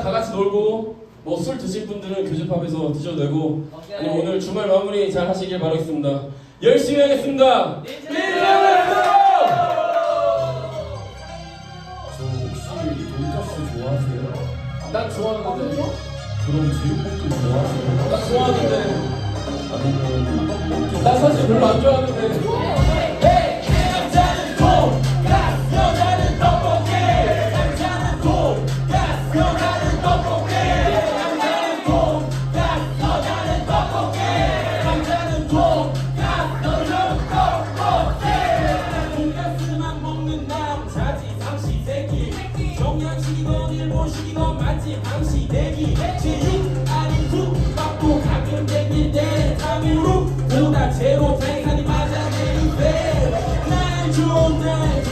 다 같이 놀고 뭐 술 드실 분들은 교집합에서 드셔도 되고 아니 오늘 주말 마무리 잘 하시길 바라겠습니다. 열심히 하겠습니다. 저 혹시 돈가스 좋아하세요? 난 좋아하는데. 그럼 제육볶음 좋아하세요? 난 좋아하는데. 아니면 난 사실 별로 안 좋아하는데. 일본식이건 맛집 항시대기 제육 아닌 국밥도 가끔 땡긴데 탕후루 보다 제로 탄산이 맞아 내입에난 좋은 날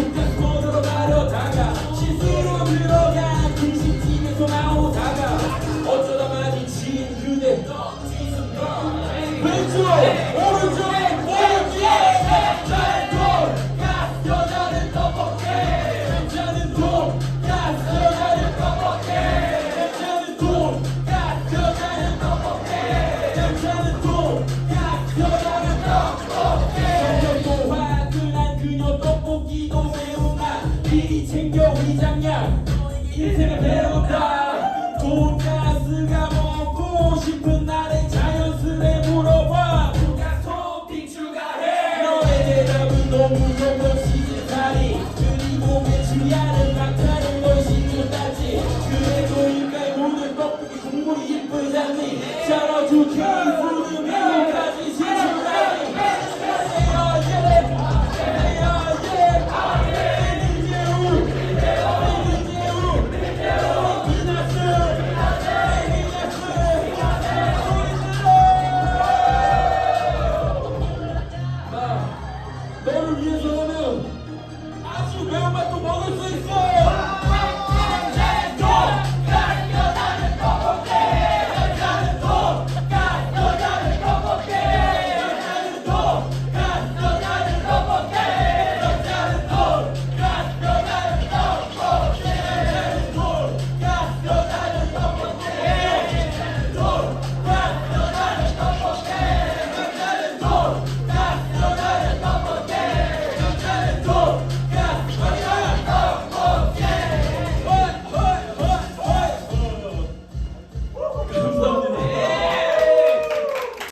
위장량 인생을 배운다. 돈가스가 먹고 싶은 날에 자연스레 물어봐. 돈가스 토핑 추가해? 너의 대답은 너무 너무 시집살이. 그리고 매출야는 막타는 것이 끝나지 그래도 일가의 모든 떡볶이 국물이 out to King years old.